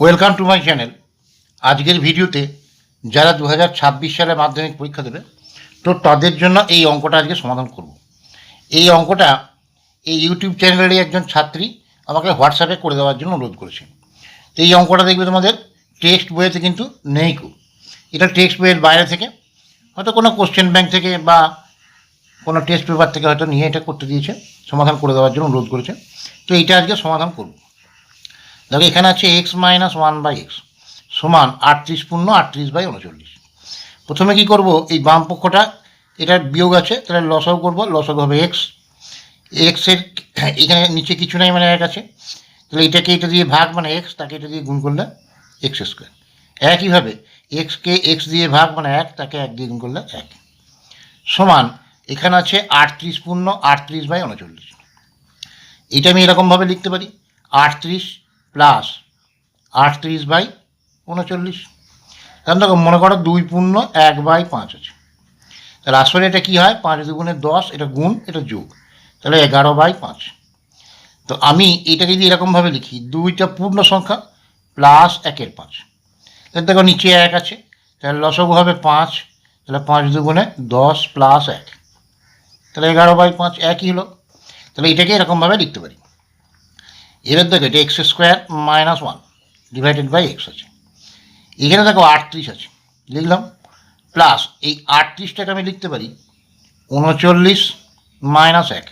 Welcome to my channel আজকের ভিডিওতে যারা দু সালে মাধ্যমিক পরীক্ষা দেবে, তো তাদের জন্য এই অঙ্কটা আজকে সমাধান করব। এই অঙ্কটা এই ইউটিউব চ্যানেলেরই একজন ছাত্রী আমাকে হোয়াটসঅ্যাপে করে দেওয়ার জন্য অনুরোধ করেছে। এই অঙ্কটা দেখবে তোমাদের টেক্সট বইয়েতে কিন্তু নেই কো এটা টেক্সট বইয়ের বাইরে থেকে, হয়তো কোনো কোশ্চেন ব্যাংক থেকে বা কোনো টেস্ট পেপার থেকে হয়তো নিয়ে এটা করতে দিয়েছে, সমাধান করে দেওয়ার জন্য অনুরোধ করেছে। তো এইটা আজকে সমাধান করব। দেখো, এখানে আছে X minus one by X সমান আটত্রিশ পূর্ণ আটত্রিশ বাই উনচল্লিশ। প্রথমে কি করব? এই বাম পক্ষটা, এটার বিয়োগ আছে, তাহলে লসও করব লসও হবে এক্স এক্সের এখানে নিচে কিছু নাই মানে এক আছে। তাহলে এটাকে এটা দিয়ে ভাগ মানে এক্স তাকে এটা দিয়ে গুণ করলে এক্স স্কোয়ার একইভাবে এক্সকে এক্স দিয়ে ভাগ মানে এক, তাকে এক দিয়ে গুণ করলে এক। সমান, এখানে আছে আটত্রিশ পূর্ণ আটত্রিশ বাই উনচল্লিশ। এটা আমি এরকমভাবে লিখতে পারি, আটত্রিশ প্লাস আটত্রিশ বাই উনচল্লিশ। কারণ দেখো, মনে করো দুই পূর্ণ এক বাই পাঁচ আছে। তাহলে আসলে এটা কী হয়? পাঁচ দুগুণে দশ, এটা গুণ, এটা যোগ। তাহলে এগারো বাই পাঁচ। তো আমি এটাকে যদি এরকমভাবে লিখি, দুইটা পূর্ণ সংখ্যা প্লাস একের পাঁচ। তাহলে দেখো, নিচে এক আছে। তাহলে লসগু হবে পাঁচ। তাহলে পাঁচ দুগুণে দশ প্লাস এক। তাহলে এগারো বাই পাঁচ একই হলো। তাহলে এটাকে এরকমভাবে লিখতে পারি। এবার দেখো এটা X square minus one divided by X আছে। এখানে দেখো আটত্রিশ আছে। লিখলাম। প্লাস এই আটত্রিশটাকে আমি লিখতে পারি, উনচল্লিশ মাইনাস এক।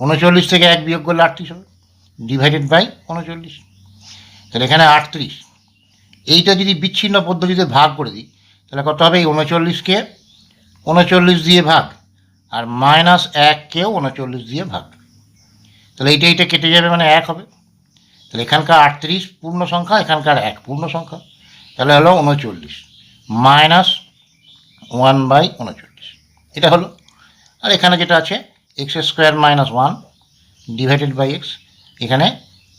উনচল্লিশ থেকে এক বিয়োগ করলে আটত্রিশ হবে ডিভাইডেড বাই উনচল্লিশ। তাহলে এখানে আটত্রিশ। এইটা যদি বিচ্ছিন্ন পদ্ধতিতে ভাগ করে দিই, তাহলে কত হবে? এই উনচল্লিশকে উনচল্লিশ দিয়ে ভাগ, আর মাইনাস এককেও উনচল্লিশ দিয়ে ভাগ। তাহলে এইটা এইটা কেটে যাবে মানে এক হবে। তাহলে এখানকার আটত্রিশ পূর্ণ সংখ্যা, এখানকার এক পূর্ণ সংখ্যা। তাহলে হলো উনচল্লিশ, মাইনাস ওয়ান বাই উনচল্লিশ। এটা হলো। আর এখানে যেটা আছে, X square minus one divided by X, এখানে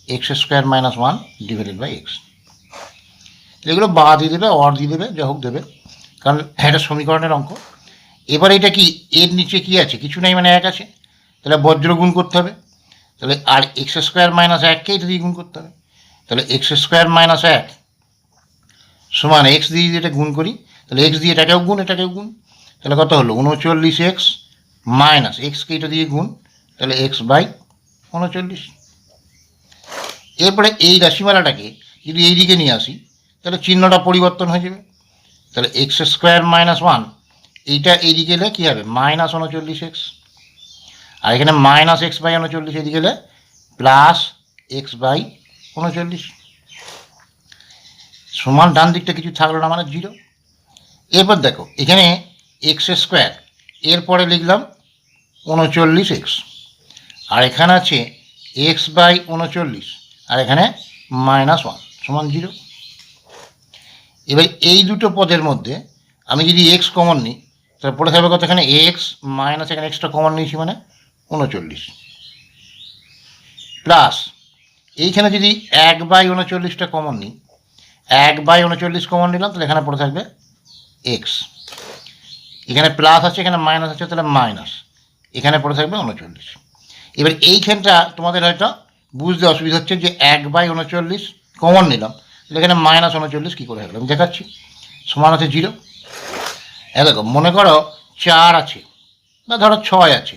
X square minus one divided by X. এগুলো বা দিয়ে দেবে, অর দিয়ে দেবে, যা হোক দেবে। কারণ এটা সমীকরণের অঙ্ক। এবার এটা কি, এর নিচে কি আছে? কিছু নেই মানে এক আছে। তাহলে বজ্রগুণ করতে হবে। তাহলে আর এক্স স্কোয়ার মাইনাস এককে এটা দিয়ে গুণ করতে হবে। তাহলে এক্স স্কোয়ার মাইনাস এক সমান এক্স দিয়ে যদি এটা গুণ করি, তাহলে এক্স দিয়ে এটাকেও গুণ এটাকেও গুণ। তাহলে কত হলো? উনচল্লিশ এক্স মাইনাস এক্সকে এটা দিয়ে গুণ, তাহলে এক্স বাই উনচল্লিশ। এরপরে এই রাশিমালাটাকে যদি এই দিকে নিয়ে আসি, তাহলে চিহ্নটা পরিবর্তন হয়ে যাবে। তাহলে এক্স স্কোয়ার মাইনাস ওয়ান এইটা এইদিকে এলে কী হবে? মাইনাস উনচল্লিশ এক্স আর এখানে মাইনাস এক্স বাই উনচল্লিশ এদিকে এলে প্লাস এক্স বাই উনচল্লিশ। সমান ডান দিকটা কিছু থাকল না মানে জিরো এরপর দেখো, এখানে এক্স স্কোয়ার এরপরে লিখলাম উনচল্লিশ এক্স আর এখানে আছে এক্স বাই উনচল্লিশ, আর এখানে মাইনাস ওয়ান সমান জিরো এবার এই দুটো পদের মধ্যে আমি যদি এক্স কমন নিই, তাহলে পড়ে থাকবে কত এখানে? এক্স মাইনাস এখানে এক্সট্রা কমন নিয়েছি মানে? উনচল্লিশ। প্লাস, এইখানে যদি এক বাই উনচল্লিশটা কমন নিই, এক বাই উনচল্লিশ কমন নিলাম, তাহলে এখানে পড়ে থাকবে এক্স এখানে প্লাস আছে, এখানে মাইনাস আছে, তাহলে মাইনাস এখানে পড়ে থাকবে উনচল্লিশ। এবার এইখানটা তোমাদের হয়তো বুঝতে অসুবিধা হচ্ছে যে এক বাই উনচল্লিশ কমন নিলাম, তাহলে এখানে মাইনাস উনচল্লিশ কী করে হলো? আমি দেখাচ্ছি। সমান আছে জিরো এ দেখো, মনে করো চার আছে, বা ধরো ছয় আছে।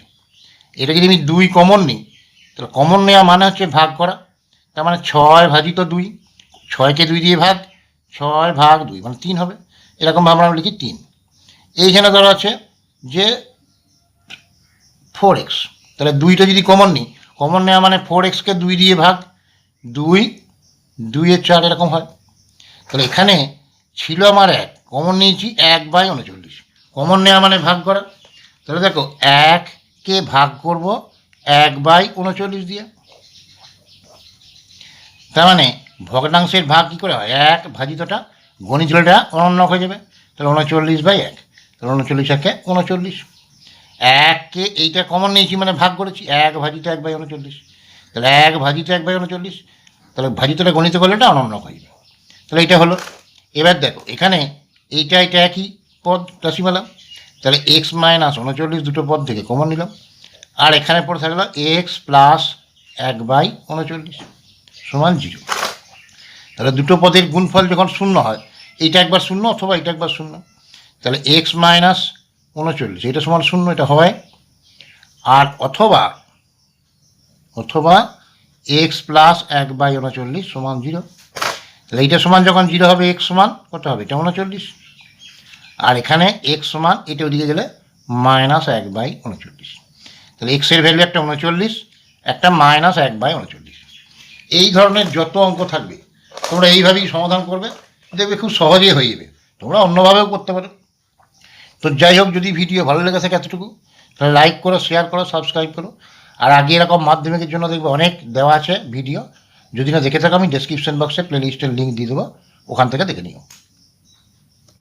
এটা যদি আমি দুই কমন নিই, তাহলে কমন নেওয়া মানে হচ্ছে ভাগ করা। তার মানে ছয় ভাজিত দুই, ছয়কে দুই দিয়ে ভাগ, ছয় ভাগ দুই মানে তিন হবে। এরকমভাবে আমরা লিখি তিন। এইখানে ধরো আছে যে ফোর এক্স তাহলে দুইটা যদি কমন নিই কমন নেওয়া মানে ফোর এক্সকে দুই দিয়ে ভাগ, দুই দুইয়ের চার এরকম হয়। তাহলে এখানে ছিল আমার এক কমন নিয়েছি এক বাই উনচল্লিশ। কমন নেওয়া মানে ভাগ করা। তাহলে দেখো এককে ভাগ করব? এক বাই উনচল্লিশ দিয়ে। তার মানে ভগ্নাংশের ভাগ কী করে হয়? এক ভাজিতটা গণিতটা অনন্য হয়ে যাবে। তাহলে উনচল্লিশ বাই এক। তাহলে উনচল্লিশ একে উনচল্লিশ। এককে এইটা কমন নিয়েছি মানে ভাগ করেছি। এক ভাজিত এক বাই উনচল্লিশ। তাহলে এক ভাজিত এক বাই উনচল্লিশ। তাহলে ভাজিতটা গণিত করলে এটা অনন্য হয়ে যাবে। তাহলে এটা হলো। এবার দেখো, এখানে এইটা, এটা একই পদ, রাশিমালা। তাহলে এক্স মাইনাস উনচল্লিশ দুটো পদ থেকে কমন নিলাম। আর এখানে পড়ে থাকল এক্স প্লাস এক বাই উনচল্লিশ সমান জিরো তাহলে দুটো পদের গুণফল যখন শূন্য হয়, এইটা একবার শূন্য অথবা এটা একবার শূন্য, তাহলে এক্স মাইনাস উনচল্লিশ, এটা সমান শূন্য, এটা হয়। আর অথবা অথবা এক্স প্লাস এক বাই উনচল্লিশ সমান জিরো তাহলে এইটা সমান যখন জিরো হবে এক্স সমান, কত হবে? এটা উনচল্লিশ। আর এখানে এক্স সমান এটা ওদিকে গেলে মাইনাস এক বাই উনচল্লিশ। তাহলে এক্সের ভ্যালু একটা উনচল্লিশ, একটা মাইনাস এক বাই উনচল্লিশ। এই ধরনের যত অঙ্ক থাকবে, তোমরা এইভাবেই সমাধান করবে, দেখবে খুব সহজেই হয়ে যাবে। তোমরা অন্যভাবেও করতে পারো। তো যাই হোক, যদি ভিডিও ভালো লেগে থাকে এতটুকু, তাহলে লাইক করো শেয়ার করো সাবস্ক্রাইব করো। আর আগে এরকম মাধ্যমিকের জন্য দেখবে অনেক দেওয়া আছে ভিডিও যদি না দেখে থাকো, আমি ডেসক্রিপশন বক্সে প্লেলিস্টের লিঙ্ক দিয়ে দেবো। ওখান থেকে দেখে নিও।